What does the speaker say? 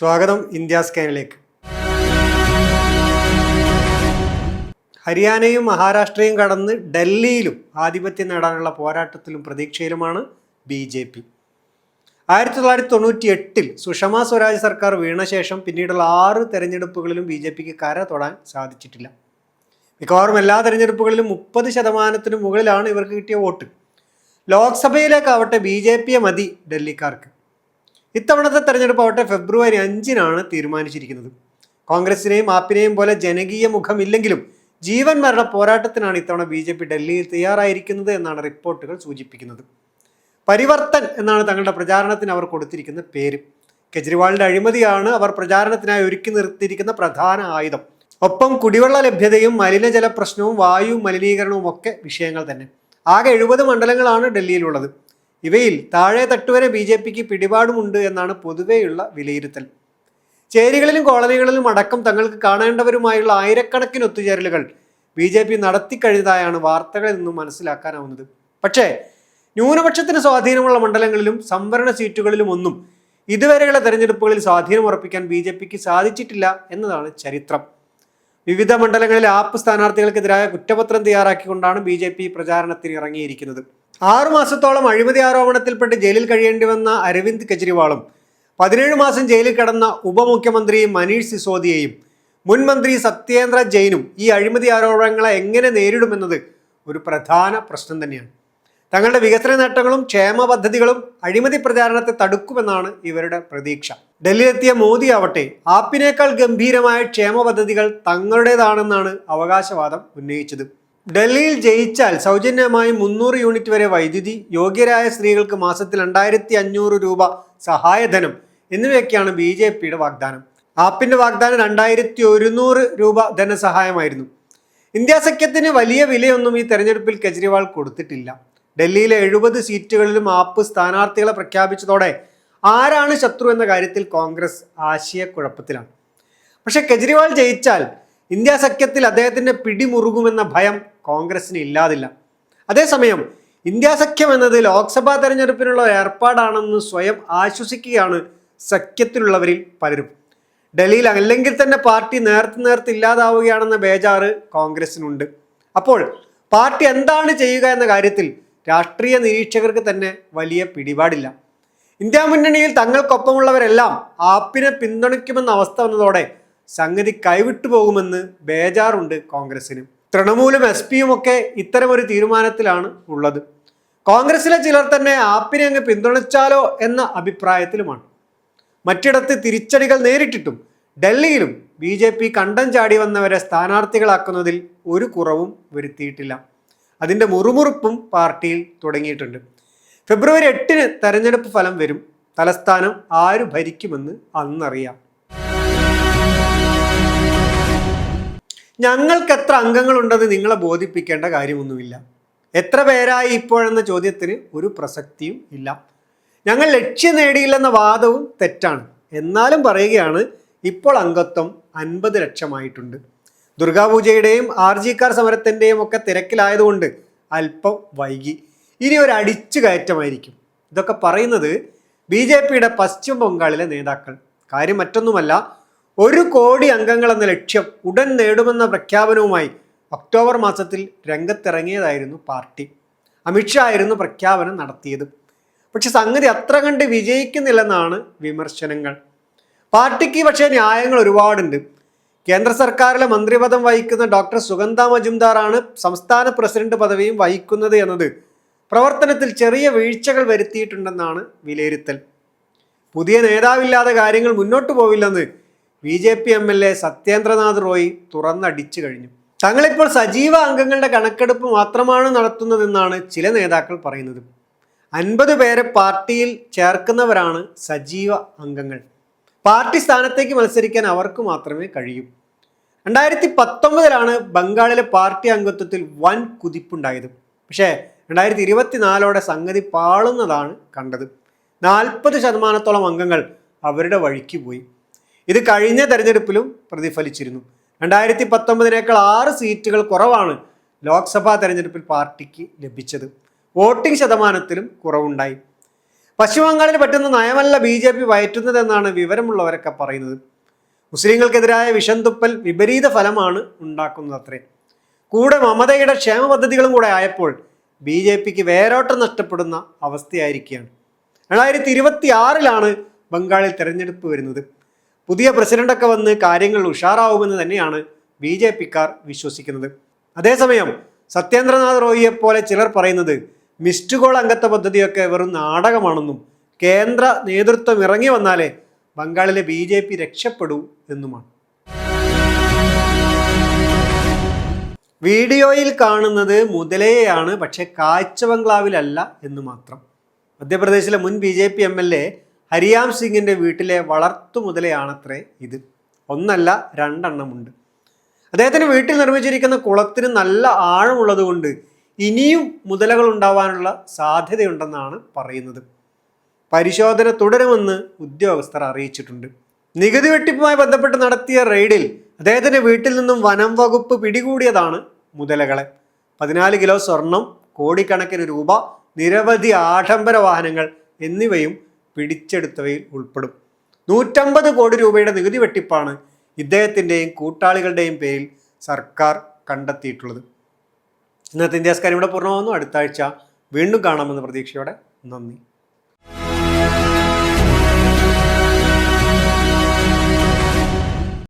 സ്വാഗതം ഇന്ത്യ സ്കാനിലേക്ക്. ഹരിയാനയും മഹാരാഷ്ട്രയും കടന്ന് ഡൽഹിയിലും ആധിപത്യം നേടാനുള്ള പോരാട്ടത്തിലും പ്രതീക്ഷയിലുമാണ് ബി ജെ പി. ആയിരത്തി തൊള്ളായിരത്തി തൊണ്ണൂറ്റി എട്ടിൽ സുഷമ സ്വരാജ് സർക്കാർ വീണ ശേഷം പിന്നീടുള്ള ആറ് തെരഞ്ഞെടുപ്പുകളിലും ബി ജെ പിക്ക് കര തൊടാൻ സാധിച്ചിട്ടില്ല. മിക്കവാറും എല്ലാ തെരഞ്ഞെടുപ്പുകളിലും മുപ്പത് ശതമാനത്തിന് മുകളിലാണ് ഇവർക്ക് കിട്ടിയ വോട്ട്. ലോക്സഭയിലേക്കാവട്ടെ ബി ജെ പിയെ മതി ഡൽഹിക്കാർക്ക്. ഇത്തവണത്തെ തെരഞ്ഞെടുപ്പ് ആവട്ടെ ഫെബ്രുവരി അഞ്ചിനാണ് തീരുമാനിച്ചിരിക്കുന്നത്. കോൺഗ്രസിനെയും ആപ്പിനെയും പോലെ ജനകീയ മുഖമില്ലെങ്കിലും ജീവൻ മരണ പോരാട്ടത്തിനാണ് ഇത്തവണ ബി ജെ പി ഡൽഹിയിൽ തയ്യാറായിരിക്കുന്നത് എന്നാണ് റിപ്പോർട്ടുകൾ സൂചിപ്പിക്കുന്നത്. പരിവർത്തൻ എന്നാണ് തങ്ങളുടെ പ്രചാരണത്തിന് അവർ കൊടുത്തിരിക്കുന്ന പേര്. കെജ്രിവാളിന്റെ അഴിമതിയാണ് അവർ പ്രചാരണത്തിനായി ഒരുക്കി നിർത്തിയിരിക്കുന്ന പ്രധാന ആയുധം. ഒപ്പം കുടിവെള്ള ലഭ്യതയും മലിനജല പ്രശ്നവും വായു മലിനീകരണവും ഒക്കെ വിഷയങ്ങൾ തന്നെ. ആകെ എഴുപത് മണ്ഡലങ്ങളാണ് ഡൽഹിയിലുള്ളത്. ഇവയിൽ താഴെ തട്ടുവരെ ബി ജെ പിക്ക് പിടിപാടുമുണ്ട് എന്നാണ് പൊതുവെയുള്ള വിലയിരുത്തൽ. ചേരികളിലും കോളനികളിലും അടക്കം തങ്ങൾക്ക് കാണേണ്ടവരുമായുള്ള ആയിരക്കണക്കിന് ഒത്തുചേരലുകൾ ബി ജെ പി നടത്തിക്കഴിഞ്ഞതായാണ് വാർത്തകളിൽ നിന്നും മനസ്സിലാക്കാനാവുന്നത്. പക്ഷേ ന്യൂനപക്ഷത്തിന് സ്വാധീനമുള്ള മണ്ഡലങ്ങളിലും സംവരണ സീറ്റുകളിലും ഒന്നും ഇതുവരെയുള്ള തെരഞ്ഞെടുപ്പുകളിൽ സ്വാധീനം ഉറപ്പിക്കാൻ ബി ജെ പിക്ക് സാധിച്ചിട്ടില്ല എന്നതാണ് ചരിത്രം. വിവിധ മണ്ഡലങ്ങളിൽ ആപ്പ് സ്ഥാനാർത്ഥികൾക്കെതിരായ കുറ്റപത്രം തയ്യാറാക്കിക്കൊണ്ടാണ് ബി ജെ പി പ്രചാരണത്തിന് ഇറങ്ങിയിരിക്കുന്നത് ആറു മാസത്തോളം അഴിമതി ആരോപണത്തിൽപ്പെട്ട് ജയിലിൽ കഴിയേണ്ടി വന്ന അരവിന്ദ് കെജ്രിവാളും പതിനേഴ് മാസം ജയിലിൽ കിടന്ന ഉപമുഖ്യമന്ത്രി മനീഷ് സിസോദിയയും മുൻ മന്ത്രി സത്യേന്ദ്ര ജെയിനും ഈ അഴിമതി ആരോപണങ്ങളെ എങ്ങനെ നേരിടുമെന്നത് ഒരു പ്രധാന പ്രശ്നം തന്നെയാണ്. തങ്ങളുടെ വികസന നേട്ടങ്ങളും ക്ഷേമ പദ്ധതികളും അഴിമതി പ്രചാരണത്തെ തടുക്കുമെന്നാണ് ഇവരുടെ പ്രതീക്ഷ. ഡൽഹിയിലെത്തിയ മോദി ആവട്ടെ ആപ്പിനേക്കാൾ ഗംഭീരമായ ക്ഷേമ പദ്ധതികൾ തങ്ങളുടേതാണെന്നാണ് അവകാശവാദം ഉന്നയിച്ചത്. ഡൽഹിയിൽ ജയിച്ചാൽ സൗജന്യമായി മുന്നൂറ് യൂണിറ്റ് വരെ വൈദ്യുതി യോഗ്യരായ സ്ത്രീകൾക്ക് മാസത്തിൽ രണ്ടായിരത്തി അഞ്ഞൂറ് രൂപ സഹായധനം എന്നിവയൊക്കെയാണ് ബി ജെ പിയുടെ വാഗ്ദാനം. ആപ്പിന്റെ വാഗ്ദാനം രണ്ടായിരത്തി ഒരുന്നൂറ് രൂപ ധനസഹായമായിരുന്നു. ഇന്ത്യ സഖ്യത്തിന് വലിയ വിലയൊന്നും ഈ തെരഞ്ഞെടുപ്പിൽ കെജ്രിവാൾ കൊടുത്തിട്ടില്ല. ഡൽഹിയിലെ എഴുപത് സീറ്റുകളിലും ആപ്പ് സ്ഥാനാർത്ഥികളെ പ്രഖ്യാപിച്ചതോടെ ആരാണ് ശത്രു എന്ന കാര്യത്തിൽ കോൺഗ്രസ് ആശയക്കുഴപ്പത്തിലാണ്. പക്ഷെ കെജ്രിവാൾ ജയിച്ചാൽ ഇന്ത്യ സഖ്യത്തിൽ അദ്ദേഹത്തിന്റെ പിടിമുറുകുമെന്ന ഭയം കോൺഗ്രസിന് ഇല്ലാതില്ല. അതേസമയം ഇന്ത്യ സഖ്യം എന്നത് ലോക്സഭാ തെരഞ്ഞെടുപ്പിനുള്ള ഏർപ്പാടാണെന്ന് സ്വയം ആശ്വസിക്കുകയാണ് സഖ്യത്തിലുള്ളവരിൽ പലരും. ഡൽഹിയിൽ അല്ലെങ്കിൽ തന്നെ പാർട്ടി നേർത്ത് നേർത്ത് ഇല്ലാതാവുകയാണെന്ന ബേജാറ് കോൺഗ്രസിനുണ്ട് അപ്പോൾ പാർട്ടി എന്താണ് ചെയ്യുക എന്ന കാര്യത്തിൽ രാഷ്ട്രീയ നിരീക്ഷകർക്ക് തന്നെ വലിയ പിടിപാടില്ല. ഇന്ത്യ മുന്നണിയിൽ തങ്ങൾക്കൊപ്പമുള്ളവരെല്ലാം ആപ്പിനെ പിന്തുണയ്ക്കുമെന്ന അവസ്ഥ വന്നതോടെ സംഗതി കൈവിട്ടു പോകുമെന്ന് ബേജാറുണ്ട് കോൺഗ്രസിന്. തൃണമൂലും എസ് പിയും ഒക്കെ ഇത്തരമൊരു തീരുമാനത്തിലാണ് ഉള്ളത്. കോൺഗ്രസിലെ ചിലർ തന്നെ ആപ്പിനെ അങ്ങ് പിന്തുണച്ചാലോ എന്ന അഭിപ്രായത്തിലുമാണ്. മറ്റിടത്ത് തിരിച്ചടികൾ നേരിട്ടിട്ടും ഡൽഹിയിലും ബി ജെ പി കണ്ടം ചാടി വന്നവരെ സ്ഥാനാർത്ഥികളാക്കുന്നതിൽ ഒരു കുറവും വരുത്തിയിട്ടില്ല. അതിന്റെ മുറുമുറുപ്പും പാർട്ടിയിൽ തുടങ്ങിയിട്ടുണ്ട്. ഫെബ്രുവരി എട്ടിന് തെരഞ്ഞെടുപ്പ് ഫലം വരും. തലസ്ഥാനം ആര് ഭരിക്കുമെന്ന് അന്നറിയാം. ഞങ്ങൾക്ക് എത്ര അംഗങ്ങളുണ്ടെന്ന് നിങ്ങളെ ബോധിപ്പിക്കേണ്ട കാര്യമൊന്നുമില്ല. എത്ര പേരായി ഇപ്പോഴെന്ന ചോദ്യത്തിന് ഒരു പ്രസക്തിയും ഇല്ല. ഞങ്ങൾ ലക്ഷ്യം നേടിയില്ലെന്ന വാദവും തെറ്റാണ്. എന്നാലും പറയുകയാണ് ഇപ്പോൾ അംഗത്വം അൻപത് ലക്ഷമായിട്ടുണ്ട്. ദുർഗാപൂജയുടെയും ആർ ജി കാർ സമരത്തിന്റെയും ഒക്കെ തിരക്കിലായതുകൊണ്ട് അല്പം വൈകി. ഇനി ഒരു അടിച്ചു കയറ്റമായിരിക്കും. ഇതൊക്കെ പറയുന്നത് ബി ജെ പിയുടെ പശ്ചിമ ബംഗാളിലെ നേതാക്കൾ. കാര്യം മറ്റൊന്നുമല്ല ഒരു കോടി അംഗങ്ങൾ എന്ന ലക്ഷ്യം ഉടൻ നേടുമെന്ന പ്രഖ്യാപനവുമായി ഒക്ടോബർ മാസത്തിൽ രംഗത്തിറങ്ങിയതായിരുന്നു പാർട്ടി. അമിത്ഷാ ആയിരുന്നു പ്രഖ്യാപനം നടത്തിയത്. പക്ഷെ സംഗതി അത്ര കണ്ട് വിജയിക്കുന്നില്ലെന്നാണ് വിമർശനങ്ങൾ. പാർട്ടിക്ക് പക്ഷേ ന്യായങ്ങൾ ഒരുപാടുണ്ട്. കേന്ദ്ര സർക്കാരിലെ മന്ത്രിപദം വഹിക്കുന്ന ഡോക്ടർ സുഗന്ധ മജുംദാറാണ് സംസ്ഥാന പ്രസിഡന്റ് പദവിയും വഹിക്കുന്നത് എന്നത് പ്രവർത്തനത്തിൽ ചെറിയ വീഴ്ചകൾ വരുത്തിയിട്ടുണ്ടെന്നാണ് വിലയിരുത്തൽ. പുതിയ നേതാവില്ലാതെ കാര്യങ്ങൾ മുന്നോട്ട് പോവില്ലെന്ന് B J P M L A Satyendranath Roy തുറന്നടിച്ചു കഴിഞ്ഞു. തങ്ങളിപ്പോൾ സജീവ അംഗങ്ങളുടെ കണക്കെടുപ്പ് മാത്രമാണ് നടത്തുന്നതെന്നാണ് ചില നേതാക്കൾ പറയുന്നത്. അൻപത് പേരെ പാർട്ടിയിൽ ചേർക്കുന്നവരാണ് സജീവ അംഗങ്ങൾ. പാർട്ടി സ്ഥാനത്തേക്ക് മത്സരിക്കാൻ അവർക്ക് മാത്രമേ കഴിയൂ. രണ്ടായിരത്തി പത്തൊമ്പതിലാണ് ബംഗാളിലെ പാർട്ടി അംഗത്വത്തിൽ വൻ കുതിപ്പുണ്ടായത്. പക്ഷേ രണ്ടായിരത്തി ഇരുപത്തിനാലോടെ സംഗതി പാളുന്നതാണ് കണ്ടത്. നാൽപ്പത് ശതമാനത്തോളം അംഗങ്ങൾ അവരുടെ വഴിക്ക് പോയി. ഇത് കഴിഞ്ഞ തെരഞ്ഞെടുപ്പിലും പ്രതിഫലിച്ചിരുന്നു. രണ്ടായിരത്തി പത്തൊമ്പതിനേക്കാൾ ആറ് സീറ്റുകൾ കുറവാണ് ലോക്സഭാ തെരഞ്ഞെടുപ്പിൽ പാർട്ടിക്ക് ലഭിച്ചത്. വോട്ടിംഗ് ശതമാനത്തിലും കുറവുണ്ടായി. പശ്ചിമ ബംഗാളിൽ പറ്റുന്ന നയമല്ല ബി ജെ പി വയറ്റുന്നതെന്നാണ് വിവരമുള്ളവരൊക്കെ പറയുന്നത്. മുസ്ലിങ്ങൾക്കെതിരായ വിഷന്തുപ്പൽ വിപരീത ഫലമാണ് ഉണ്ടാക്കുന്നത് അത്രേ കൂടെ മമതയുടെ ക്ഷേമ പദ്ധതികളും കൂടെ ആയപ്പോൾ ബി ജെ പിക്ക് വേരോട്ടം നഷ്ടപ്പെടുന്ന അവസ്ഥയായിരിക്കുകയാണ്. രണ്ടായിരത്തി ഇരുപത്തി ആറിലാണ് ബംഗാളിൽ തെരഞ്ഞെടുപ്പ് വരുന്നത്. പുതിയ പ്രസിഡന്റൊക്കെ വന്ന് കാര്യങ്ങൾ ഉഷാറാവുമെന്ന് തന്നെയാണ് ബി ജെ പിക്കാർ വിശ്വസിക്കുന്നത്. അതേസമയം സത്യേന്ദ്രനാഥ് റോയിയെ പോലെ ചിലർ പറയുന്നത് മിസ്ഡ് കോൾ അംഗത്വ പദ്ധതിയൊക്കെ വെറും നാടകമാണെന്നും കേന്ദ്ര നേതൃത്വം ഇറങ്ങി വന്നാലേ ബംഗാളിലെ ബി ജെ പി രക്ഷപ്പെടൂ എന്നുമാണ്. വീഡിയോയിൽ കാണുന്നത് മുതലയെയാണ് പക്ഷേ കാഴ്ച ബംഗ്ലാവിലല്ല എന്ന് മാത്രം. മധ്യപ്രദേശിലെ മുൻ B J P M L A Hariyam സിംഗിന്റെ വീട്ടിലെ വളർത്തു മുതലയാണത്രേ ഇത്. ഒന്നല്ല രണ്ടെണ്ണമുണ്ട്. അദ്ദേഹത്തിന് വീട്ടിൽ നിർമ്മിച്ചിരിക്കുന്ന കുളത്തിന് നല്ല ആഴമുള്ളത് കൊണ്ട് ഇനിയും മുതലകൾ ഉണ്ടാവാനുള്ള സാധ്യതയുണ്ടെന്നാണ് പറയുന്നത്. പരിശോധന തുടരുമെന്ന് ഉദ്യോഗസ്ഥർ അറിയിച്ചിട്ടുണ്ട്. നികുതി വെട്ടിപ്പുമായി ബന്ധപ്പെട്ട് നടത്തിയ റെയ്ഡിൽ അദ്ദേഹത്തിന്റെ വീട്ടിൽ നിന്നും വനം വകുപ്പ് പിടികൂടിയതാണ് മുതലകളെ. പതിനാല് കിലോ സ്വർണം കോടിക്കണക്കിന് രൂപ നിരവധി ആഡംബര വാഹനങ്ങൾ എന്നിവയും പിടിച്ചെടുത്തവയിൽ ഉൾപ്പെടും. നൂറ്റമ്പത് കോടി രൂപയുടെ നികുതി വെട്ടിപ്പാണ് ഇദ്ദേഹത്തിന്റെയും കൂട്ടാളികളുടെയും പേരിൽ സർക്കാർ കണ്ടെത്തിയിട്ടുള്ളത്. ഇന്നത്തെ ഇന്ത്യാസ്കാരം ഇവിടെ പൂർണമാകുന്നു അടുത്ത ആഴ്ച വീണ്ടും കാണാമെന്ന പ്രതീക്ഷയോടെ നന്ദി.